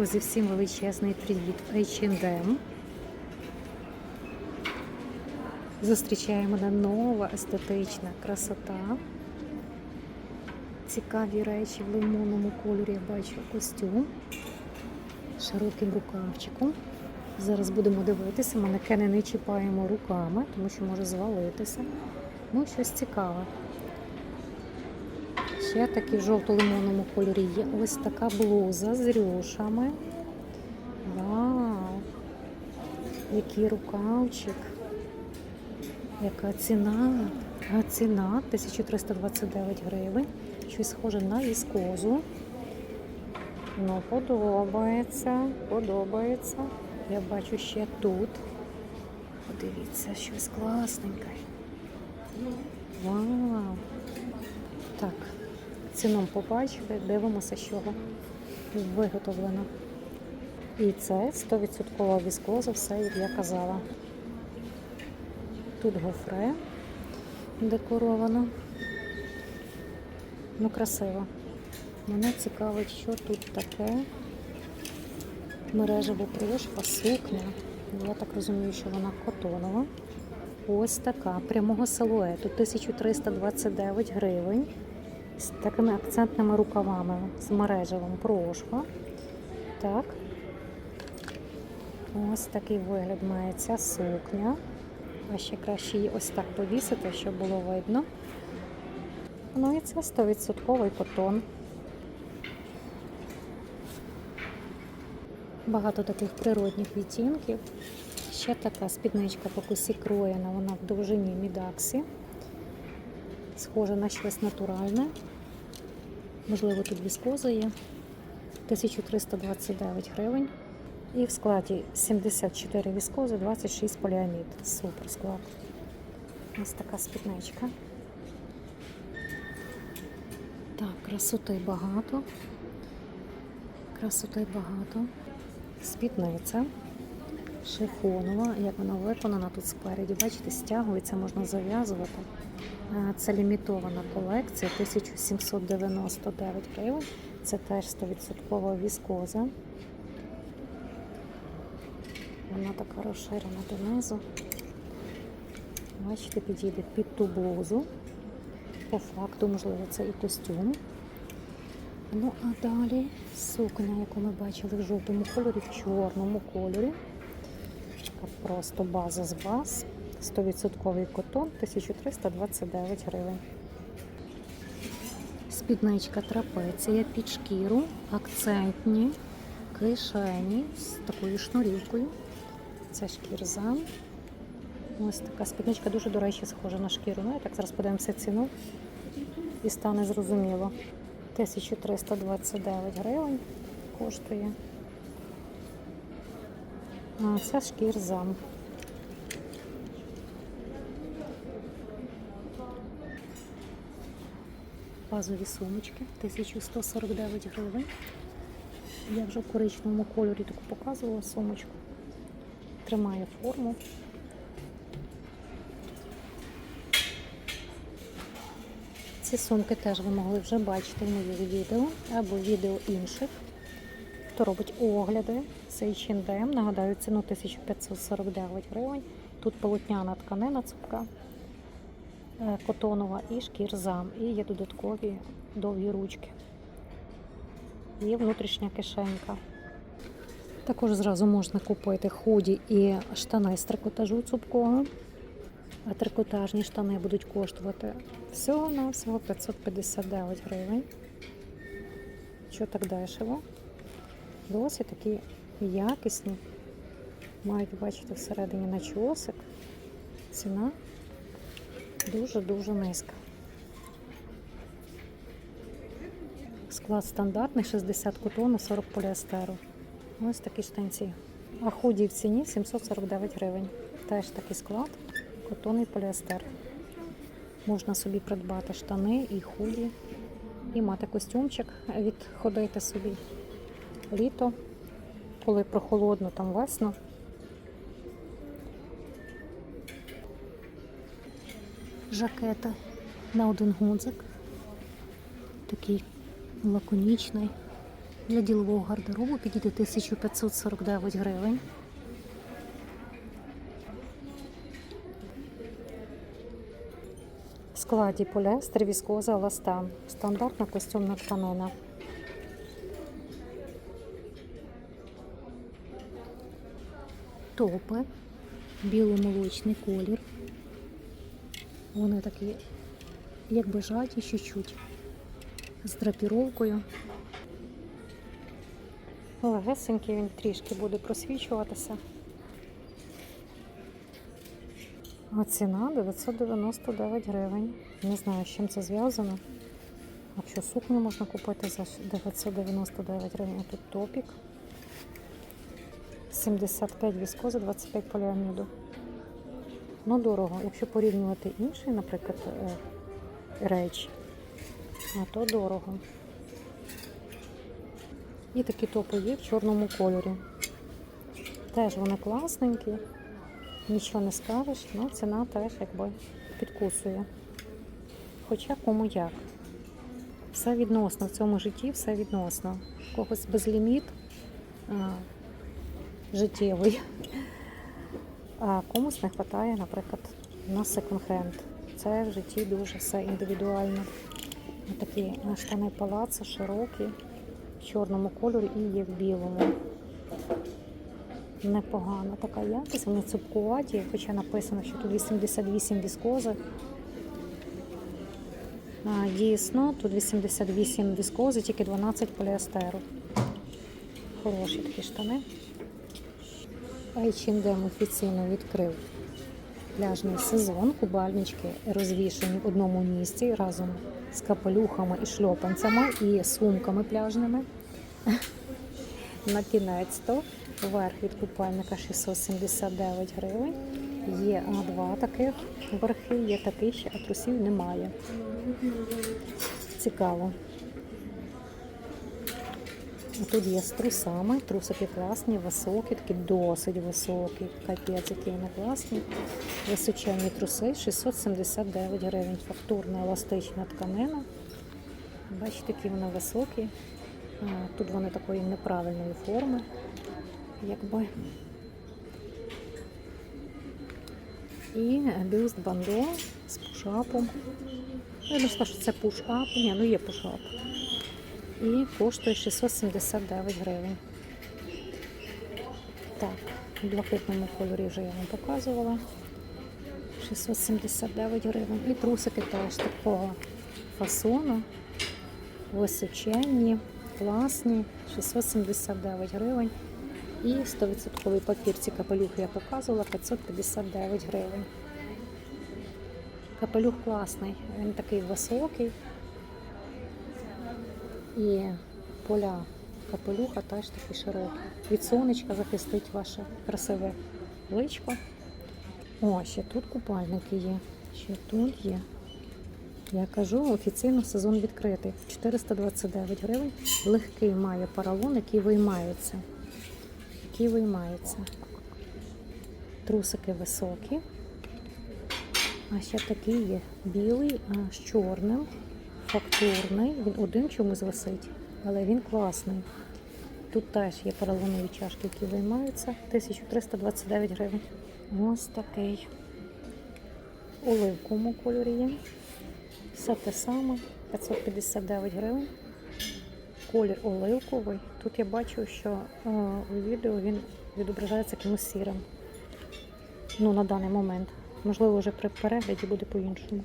Друзі, всім величезний привіт H&M. Зустрічає мене нова естетична красота. Цікаві речі в лимонному кольорі я бачу костюм широким рукавчиком. Зараз будемо дивитися, манекени не чіпаємо руками, тому що може звалитися. Ну, щось цікаве. Ще такі в жовто-лимонному кольорі є ось така блуза з рюшами. Вау! Який рукавчик. Яка ціна? А ціна 1329 гривень. Щось схоже на віскозу. Ну, подобається, подобається. Я бачу ще тут. Подивіться, щось класненьке. Вау! Ціном побачили, дивимося, з чого виготовлено. І це 100% віскоза, все, як я казала. Тут гофре декоровано. Ну, красиво. Мене цікавить, що тут таке. Мережево пришва, сукня. Я так розумію, що вона котонова. Ось така прямого силуету 1329 гривень з такими акцентними рукавами з мережевим прошва. Так. Ось такий вигляд має ця сукня. А ще краще її ось так повісити, щоб було видно. Ну і це 100% котон. Багато таких природних відтінків. Ще така спідничка по косі кроєна, вона в довжині мідаксі. Схожа на щось натуральне. Можливо, тут віскоза є. 1329 гривень. І в складі 74 віскози, 26 поліамід. Супер склад. Ось така спідничка. Так, красоти багато. Красоти багато. Спідниця шифонова, як вона виконана тут спереді. Бачите, стягується, можна зав'язувати. Е, Це лімітована колекція 1799 гривень. Це теж 100% віскоза. Вона така розширена донизу. Бачите, підійде під ту блузу. По факту, можливо, це і костюм. Ну, а далі сукня, яку ми бачили в жовтому кольорі, в чорному кольорі. Просто база з баз. 100% котон, 1329 гривень. Спідничка трапеція під шкіру, акцентні кишені з такою шнурівкою. Це шкірза. Ось така спідничка дуже, до речі, схожа на шкіру. Ну, і так зараз подивимося ціну і стане зрозуміло. 1329 гривень коштує. А це шкірзам. Базові сумочки 1149 гривень. Я вже в коричневому кольорі таку показувала сумочку. Тримає форму. Ці сумки теж ви могли вже бачити в моїх відео або відео інших. Хто робить огляди, це H&M, нагадаю, ціну 1549 гривень. Тут полотняна тканина цупка, котонова і шкірзам. І є додаткові довгі ручки. Є внутрішня кишенька. Також зразу можна купити худі і штани з трикотажу цупкого. А трикотажні штани будуть коштувати всього на всього 559 гривень. Що так дешево? Досить такі якісні. Мають бачити всередині начосик. Ціна дуже-дуже низька. Склад стандартний 60 котону, 40 поліестеру. Ось такі штанці. А худі в ціні 749 гривень. Теж такий склад, котон і поліестер. Можна собі придбати штани і худі, і мати костюмчик, відходити собі літо, коли прохолодно, там весно. Жакета на один гудзик. Такий лаконічний. Для ділового гардеробу підійде 1549 гривень. Складі поліестер, віскоза, еластан. Стандартна костюмна тканина. Топи. Біло-молочний колір. Вони такі, якби жаті чуть-чуть. З драпіровкою. Легесенький він трішки буде просвічуватися. А ціна 999 гривень. Не знаю, з чим це зв'язано. Якщо сукню можна купити за 999 гривень, а тут топік. 75 віскоза, 25 поліаміду. Ну, дорого. Якщо порівнювати інші, наприклад, е, речі, то дорого. І такі топи є в чорному кольорі. Теж вони класненькі, нічого не скажеш, але ціна теж якби підкусує. Хоча кому як. Все відносно в цьому житті, все відносно. Когось безліміт життєвий, а комусь не вистачає, наприклад, на секонд-хенд. Це в житті дуже все індивідуально. Такі штани палаци широкі, в чорному кольорі і є в білому. Непогана така якість, вони цупкуваті, хоча написано, що тут 88 віскози. Дійсно, тут 88 віскози, тільки 12 поліестеру. Хороші такі штани. H&M офіційно відкрив пляжний сезон. Кубальнички розвішені в одному місці разом з капелюхами і шльопанцями і сумками пляжними. На кінець то верх від купальника 679 гривень. Є два таких верхи, є такий ще, а трусів немає. Цікаво. Тут є з трусами, трусики класні, високі, такі досить високі. Капець, які вони класні. Височенні труси 679 гривень. Фактурна еластична тканина. Бачите, які вони високі. Тут вони такої неправильної форми, якби. І бюст бандо з пушапом. Я скажу, що це пушап. Ні, ну є пушап. І коштує 679 гривень. Так, в блакитному кольорі вже я вам показувала. 679 гривень. І трусики теж такого фасону. Височенні, класні, 679 гривень. І 100% папір ці капелюхи я показувала 559 гривень. Капелюх класний, він такий високий. І поля капелюха теж такі широкі. Від сонечка захистить ваше красиве личко. О, ще тут купальники є. Ще тут є. Я кажу, офіційно сезон відкритий. 429 гривень. Легкий має паралон, який виймається. Який виймається. Трусики високі. А ще такий є білий а, з чорним, фактурний. Він один чомусь висить, але він класний. Тут теж є поролонові чашки, які виймаються. 1329 гривень. Ось такий. Оливковому кольорі є. Все те саме, 559 гривень. Колір оливковий. Тут я бачу, що е, у відео він відображається якимось сірим. Ну, на даний момент. Можливо, вже при перегляді буде по-іншому.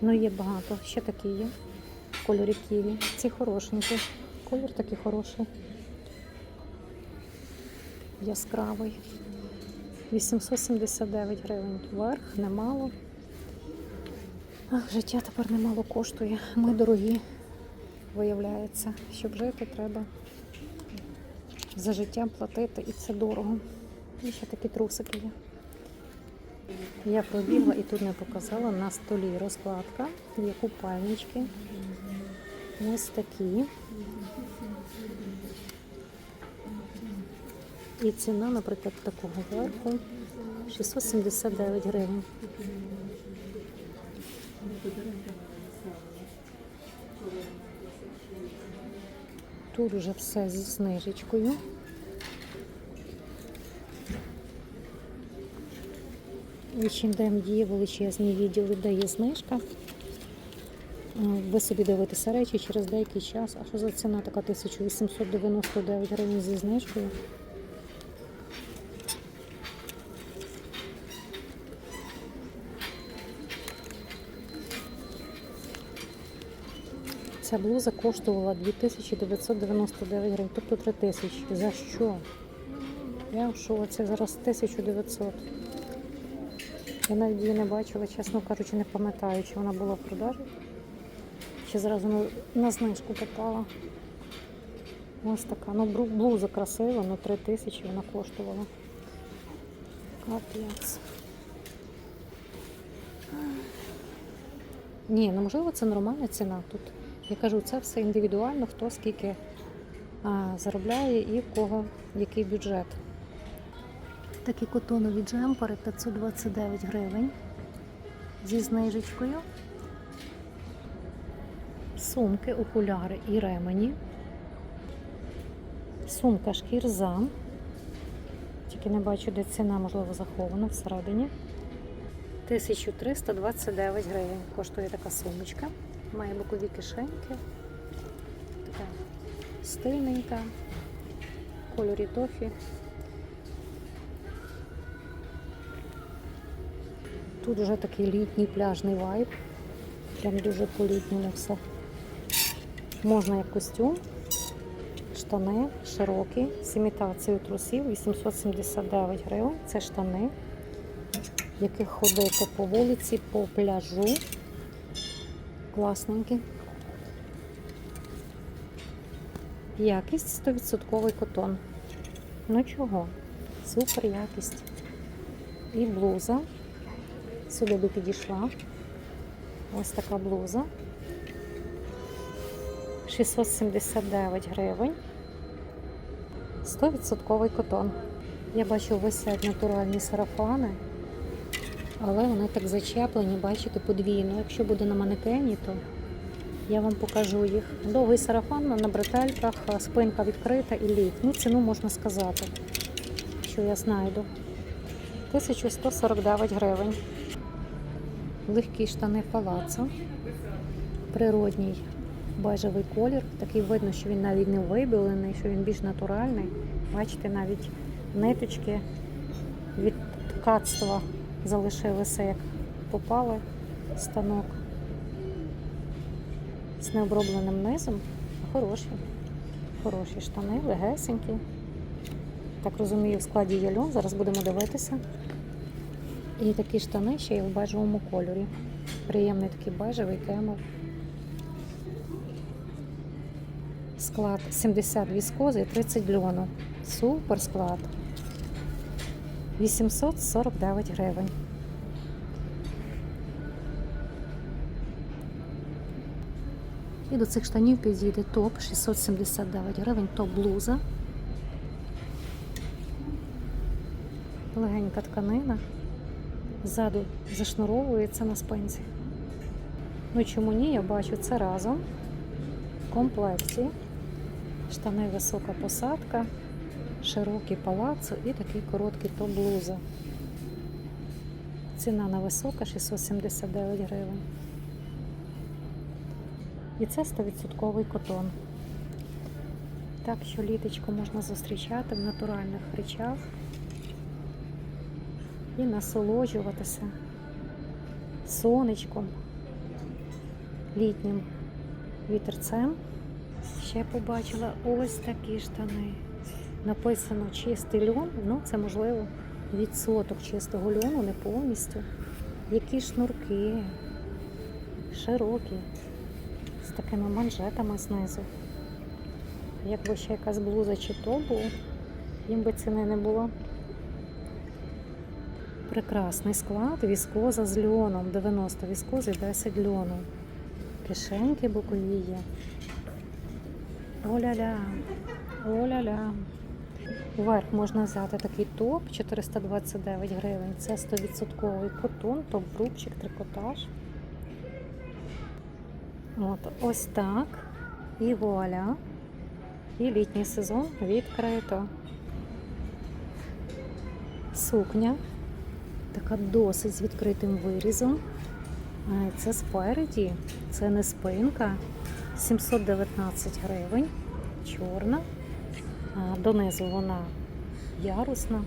Ну, є багато. Ще такі є. В кольорі ківі. Ці хорошенькі. Колір такий хороший. Яскравий. 879 гривень вверх, немало. Ах, життя тепер немало коштує. Ми дорогі, виявляється. Щоб жити, треба за життя платити, і це дорого. І ще такі трусики є. Я пробігла і тут не показала на столі розкладка. Є купальнички. Ось такі. І ціна, наприклад, такого верху 679 гривень. Тут уже все зі знижечкою. H&M діє величезні відділи, де є знижка. Е, Ви собі дивитеся речі через деякий час. А що за ціна така 1899 гривень зі знижкою? Ця блуза коштувала 2999 гривень, тобто 3000. За що? Я в шоці, зараз 1900. Я навіть її не бачила, чесно кажучи, не пам'ятаю, чи вона була в продажі, чи зразу на, знижку попала. Ось така. Ну, блуза красива, ну 3 тисячі вона коштувала. Капець. Ні, ну можливо, це нормальна ціна тут. Я кажу, це все індивідуально, хто скільки а, заробляє і в кого який бюджет. Такі котонові джемпери 529 гривень зі знижечкою. Сумки, окуляри і ремені. Сумка шкірза. Тільки не бачу, де ціна, можливо, захована всередині. 1329 гривень коштує така сумочка. Має бокові кишеньки. Така стильненька. Кольорі тофі. Тут вже такий літній пляжний вайб. Прям дуже по-літньому все. Можна як костюм, штани широкі, з імітацією трусів 879 гривень. Це штани, в яких ходити по вулиці, по пляжу. Класненькі. Якість 100% котон. Ну чого? Супер якість. І блуза. Сюди би підійшла. Ось така блуза. 679 гривень. 100% котон. Я бачу, висять натуральні сарафани, але вони так зачеплені, бачите, подвійно. Якщо буде на манекені, то я вам покажу їх. Довгий сарафан на бретельках, спинка відкрита і літ. Ну, ціну можна сказати, що я знайду. 1149 гривень. Легкі штани палацо. Природній бежевий колір. Такий видно, що він навіть не вибілений, що він більш натуральний. Бачите, навіть ниточки від ткацтва залишилися, як попали станок з необробленим низом. Хороші. Хороші штани, легесенькі. Так розумію, в складі є льон. Зараз будемо дивитися. І такі штани ще й в бежевому кольорі. Приємний такий бежевий кемов. Склад 70 віскози і 30 льону. Супер склад. 849 гривень. І до цих штанів підійде топ 679 гривень, топ блуза. Легенька тканина. Ззаду зашнуровується на спинці. Ну чому ні, я бачу це разом. В комплекті. Штани висока посадка, широкий палацо і такий короткий топ-блуза. Ціна на висока 679 гривень. І це 100% котон. Так що літочку можна зустрічати в натуральних речах і насолоджуватися сонечком, літнім вітерцем. Ще побачила ось такі штани. Написано чистий льон, ну це можливо відсоток чистого льону, не повністю. Які шнурки, широкі, з такими манжетами знизу. Якби ще якась блуза чи то був, їм би ціни не було. Прекрасний склад, віскоза з льоном, 90 віскози, 10 льону. Кишеньки бокові є. Оля-ля, оля-ля. Вверх можна взяти такий топ 429 гривень. Це 100% котон, топ-брубчик, трикотаж. От, ось так. І вуаля. І літній сезон відкрито. Сукня. Така досить з відкритим вирізом. Це спереді, це не спинка. 719 гривень. Чорна. Донизу вона ярусна.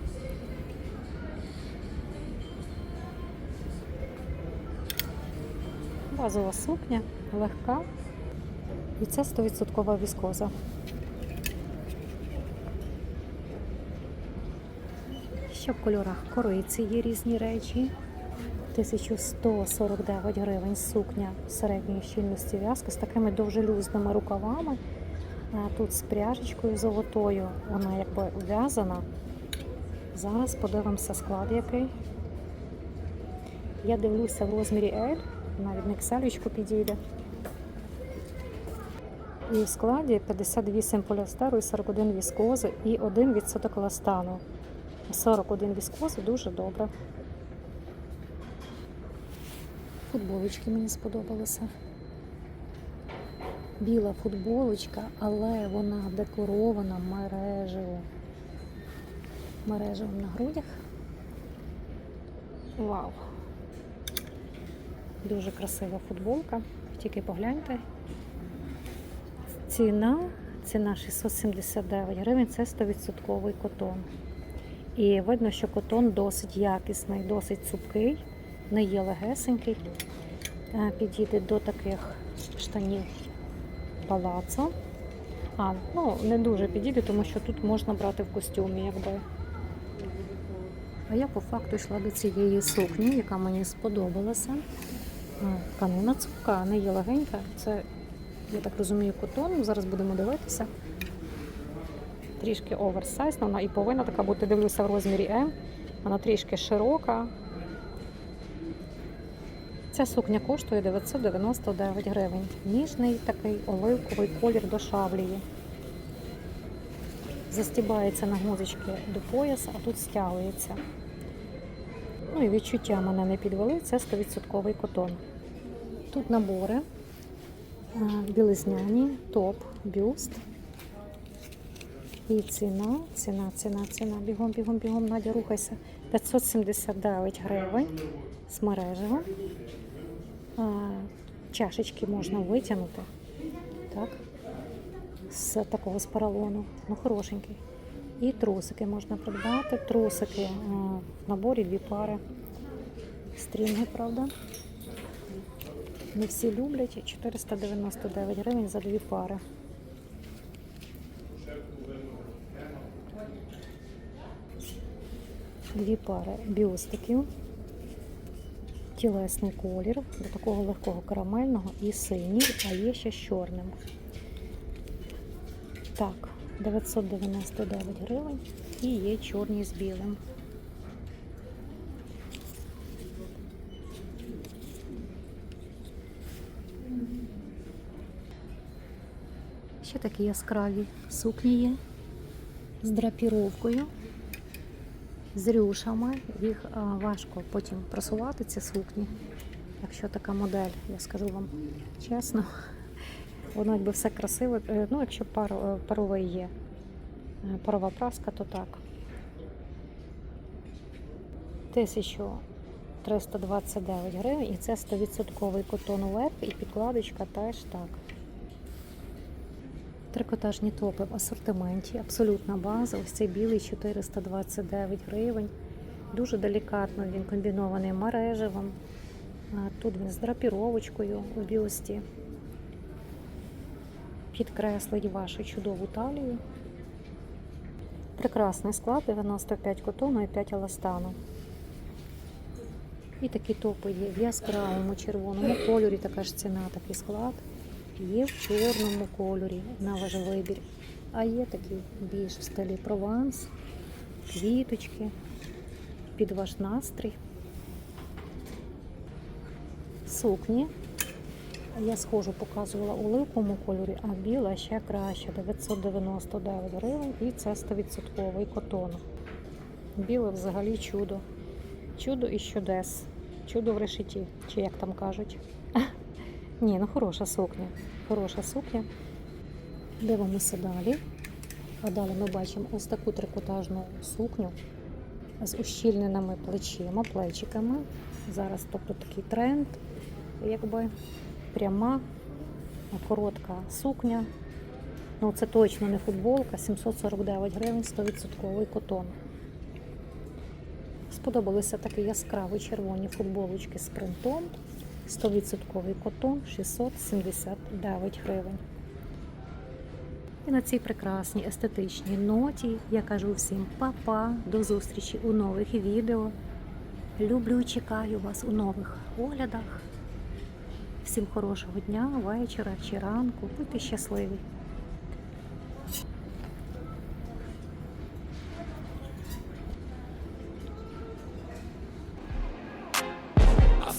Базова сукня, легка. І це 100% віскоза. Ще в кольорах кориці є різні речі. 1149 гривень сукня середньої щільності в'язки з такими довжелюзними рукавами. Тут з пряжечкою золотою. Вона якби в'язана. Зараз подивимося склад який. Я дивлюся в розмірі L, навіть на XL підійде. І в складі 58 поліестеру і 41 віскози і 1% еластану. 41 віскози дуже добре. Футболочки мені сподобалися. Біла футболочка, але вона декорована мережево. Мережевим на грудях. Вау! Дуже красива футболка. Тільки погляньте. Ціна, ціна 679 гривень, це 100% котон. І видно, що котон досить якісний, досить цупкий, не є легесенький. Е, Підійде до таких штанів палацо. А, ну не дуже підійде, тому що тут можна брати в костюмі, якби. А я по факту йшла до цієї сукні, яка мені сподобалася. Е, Тканина цупка, не є легенька. Це, я так розумію, котон. Зараз будемо дивитися. Трішки оверсайз, вона і повинна така бути, дивлюся в розмірі М. Вона трішки широка. Ця сукня коштує 999 гривень. Ніжний такий оливковий колір до шаблії. Застібається на гузочки до пояса, а тут стягується. Ну і відчуття мене не підвели, це 100% котон. Тут набори, білизняні, топ, бюст. І ціна, ціна, ціна, ціна. Бігом, бігом, бігом, Надя, рухайся. 579 гривень з мережево. Чашечки можна витягнути. Так? З такого з. Ну, хорошенький. І трусики можна придбати. Трусики в наборі дві пари. Стрінги, правда. Не всі люблять. 499 гривень за дві пари. Дві пари бюстиків. Тілесний колір до такого легкого карамельного і синій, а є ще з чорним. Так, 999 гривень і є чорні з білим. Ще такі яскраві сукні є з драпіровкою, з рюшами. Їх а, важко потім просувати, ці сукні. Якщо така модель, я скажу вам чесно, воно якби все красиве. Е, Ну, якщо пар, е, паровий є, е, парова праска, то так. 1329 гривень і це 100% котон верх і підкладочка теж так. Трикотажні топи в асортименті, абсолютна база. Ось цей білий 429 гривень. Дуже делікатно він комбінований мережевим. Тут він з драпіровочкою у бюсті. Підкреслить вашу чудову талію. Прекрасний склад, 95 котону і 5 еластану. І такі топи є в яскравому червоному кольорі, така ж ціна, такий склад. Є в чорному кольорі на ваш вибір. А є такі більш в стилі прованс, квіточки під ваш настрій. Сукні. Я схожу показувала у липому кольорі, а біла ще краще 999 гривень і це 100% котон. Біле взагалі чудо. Чудо і чудес. Чудо в решеті, чи як там кажуть. Ні, ну хороша сукня. Хороша сукня. Дивимося далі. А далі ми бачимо ось таку трикотажну сукню з ущільненими плечима, плечиками. Зараз тобто такий тренд, якби пряма, коротка сукня. Ну, це точно не футболка, 749 гривень, 100% котон. Сподобалися такі яскраві червоні футболочки з принтом. 100% котон 679 гривень. І на цій прекрасній естетичній ноті я кажу всім па-па, до зустрічі у нових відео. Люблю і чекаю вас у нових оглядах. Всім хорошого дня, вечора чи ранку. Будьте щасливі!